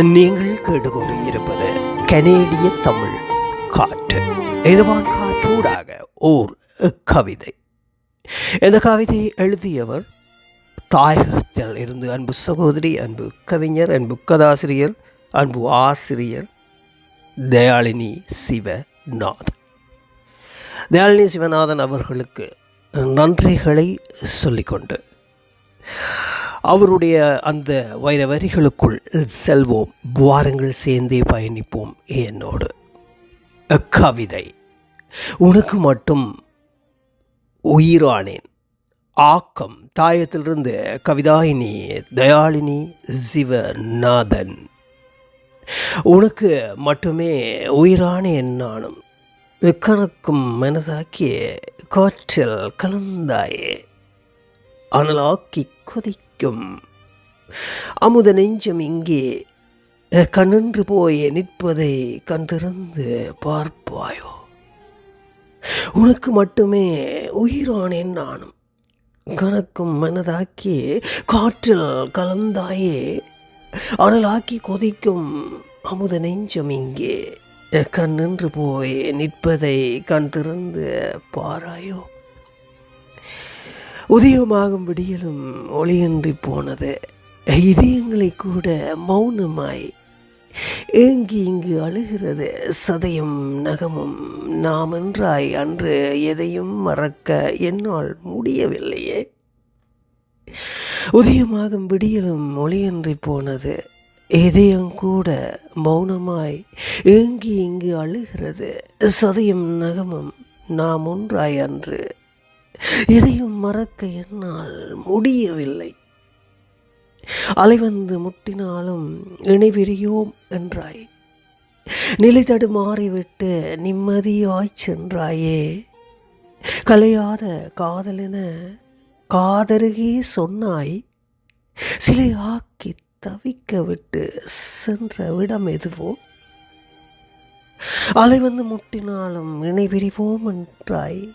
நீங்கள் கேட்டுக்கொண்டு இருப்பது கனேடிய தமிழ் காற்று. இதுவான் காற்றூடாக ஓர் கவிதை. இந்த கவிதையை எழுதியவர் தாயகத்தில் இருந்து அன்பு சகோதரி அன்பு கவிஞர் அன்பு கதாசிரியர் அன்பு ஆசிரியர் தயாளினி சிவநாதன். தயாளினி சிவநாதன் அவர்களுக்கு நன்றிகளை சொல்லிக்கொண்டு அவருடைய அந்த வைர வரிகளுக்குள் செல்வோம். வாரங்கள் சேர்ந்தே பயணிப்போம் என்னோடு. கவிதை உனக்கு மட்டும் உயிரானேன். ஆக்கம். தாயத்திலிருந்து கவிதாயினி தயாளினி சிவநாதன். உனக்கு மட்டுமே உயிரானேன் நானும். கணக்கும் மனதாக்கிய காற்றில் கலந்தாயே. அனலாக்கி கொதிக்கும் அமுத நெஞ்சம் இங்கே கண்ணன்று போய் நிற்பதை கண் திறந்து பார்ப்பாயோ? உனக்கு மட்டுமே உயிரானேன் நானும் கணக்கும் மனதாக்கி காற்றில் கலந்தாயே அனலாக்கி கொதிக்கும் அமுத நெஞ்சம் இங்கே கண்ணின்று போய் நிற்பதை கண் திறந்து பாராயோ? உதயமாகும் விடியலும் ஒளியின்றி போனது. இதயங்களை கூட மௌனமாய் ஏங்கி இங்கு அழுகிறது. சதையும் நகமும் நாம் என்றாய் அன்று எதையும் மறக்க என்னால் முடியவில்லையே. உதயமாகும் விடியலும் ஒளியின்றி போனது. இதயம் கூட மௌனமாய் ஏங்கி இங்கு அழுகிறது. சதையும் நகமும் நாம் ஒன்றாய் அன்று எதையும் மறக்க என்னால் முடியவில்லை. அலை வந்து முட்டினாலும் இணைவிரியோம் என்றாய். நிலை தடுமாறிவிட்டு நிம்மதியாய் சென்றாயே. கலையாத காதலென காதருகே சொன்னாய். சிலை ஆக்கி தவிக்க விட்டு சென்ற விடம் எதுவோ? அலை வந்து முட்டினாலும் இணைபிரிவோம் என்றாய்.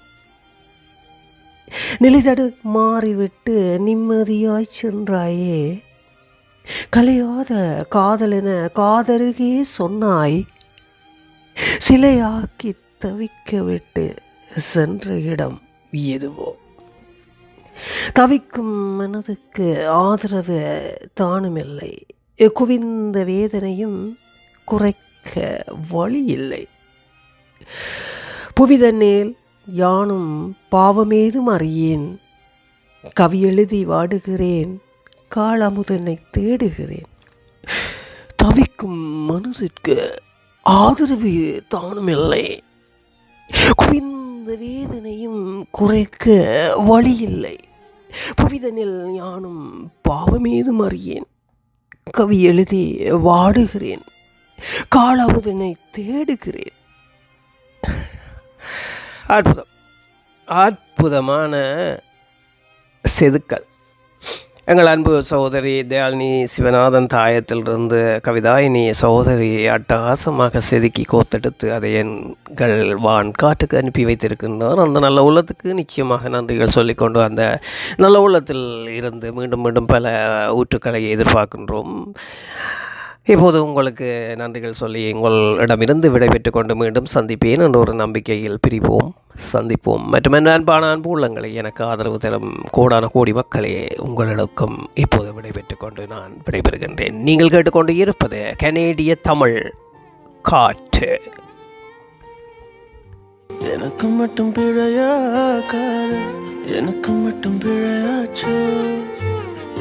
நிலைதடு மாறிவிட்டு நிம்மதியாய் சென்றாயே. கலையாத காதலென காதருகே சொன்னாய். சிலையாக்கி தவிக்க விட்டு சென்ற இடம் எதுவோ. தவிக்கும் மனதுக்கு ஆதரவு தானுமில்லை. குவிந்த வேதனையும் குறைக்க வழி இல்லை புவிதன்னேல் யானும் பாவமேதும் அறியேன். கவி எழுதி வாடுகிறேன் காலமுதனை தேடுகிறேன். தவிக்கும் மனதிற்கு ஆதரவு தானுமில்லை. குவிந்த வேதனையும் குறைக்க வழியில்லை. புவிதனில் யானும் பாவமேதும் அறியேன். கவி எழுதி வாடுகிறேன் காலாமுதனை தேடுகிறேன். அற்புதம். அற்புதமான செதுக்கல். எங்கள் அன்பு சகோதரி தயாலினி சிவநாதன் தாயத்திலிருந்து கவிதாயினி சகோதரி அட்டகாசமாக செதுக்கி கோத்தெடுத்து அதை எங்கள் வான் காட்டுக்கு அனுப்பி வைத்திருக்கின்றார். அந்த நல்ல உள்ளத்துக்கு நிச்சயமாக நன்றிகள் சொல்லிக்கொண்டு அந்த நல்ல உள்ளத்தில் இருந்து மீண்டும் மீண்டும் பல ஊற்றுக்களை எதிர்பார்க்கின்றோம். இப்போது உங்களுக்கு நன்றிகள் சொல்லி உங்களிடமிருந்து விடைபெற்று கொண்டு மீண்டும் சந்திப்பேன் என்ற ஒரு நம்பிக்கையில் பிரிவோம் சந்திப்போம். மற்றும் என் அன்பான அன்பு உள்ளங்களை எனக்கு ஆதரவு தரும் கோடான கோடி மக்களே உங்களிடக்கும் இப்போது விடைபெற்று கொண்டு நான் விடைபெறுகின்றேன். நீங்கள் கேட்டுக்கொண்டு இருப்பது கனேடிய தமிழ் காற்று. எனக்கு மட்டும் பிழையா காதல்? எனக்கு மட்டும் பிழையாச்சோ?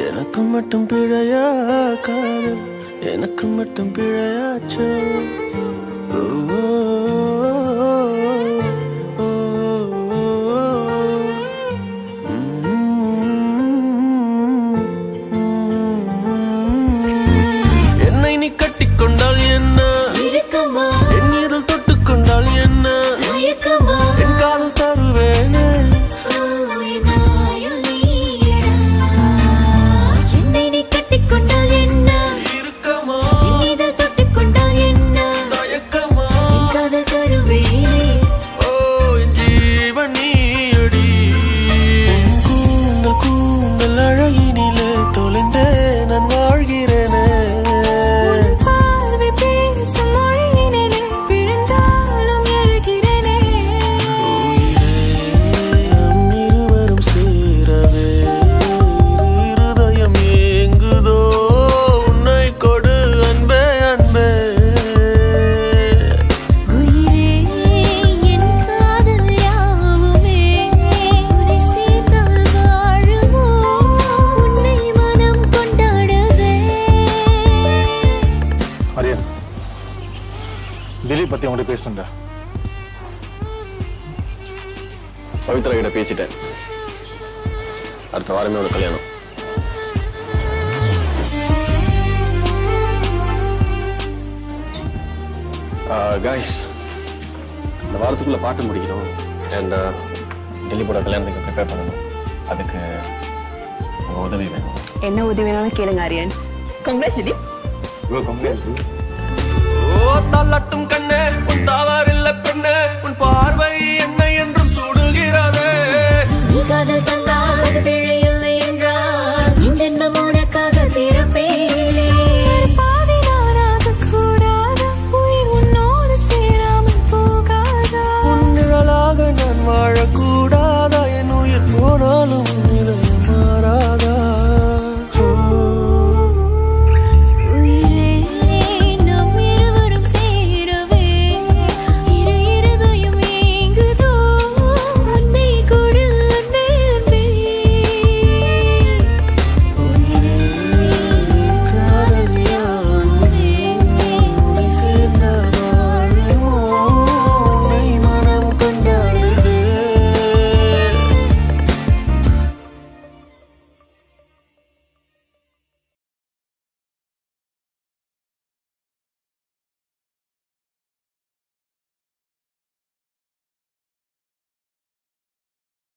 எனக்கு மட்டும் பிழையா காதல்? எனக்கு மட்டும் பிழையாச்சோ? அவங்கள்ட்ட பேசணும்டா பவித்ரா கிட்ட பேசிட்டேன். அடுத்த வாரமே ஒரு கல்யாணம். காய்ஸ் இந்த வாரத்துக்குள்ள பாட்டு முடிக்கணும். அண்ட் டெல்லி போட கல்யாணத்துக்கு ப்ரிப்பேர் பண்ணணும். அதுக்கு உதவி வேணும். என்ன உதவி வேணாலும் கேளுங்க ஆரியன். கங்க்ராஸ் ஜிதி ஓ தள்ளட்டும் கண்ணே உன்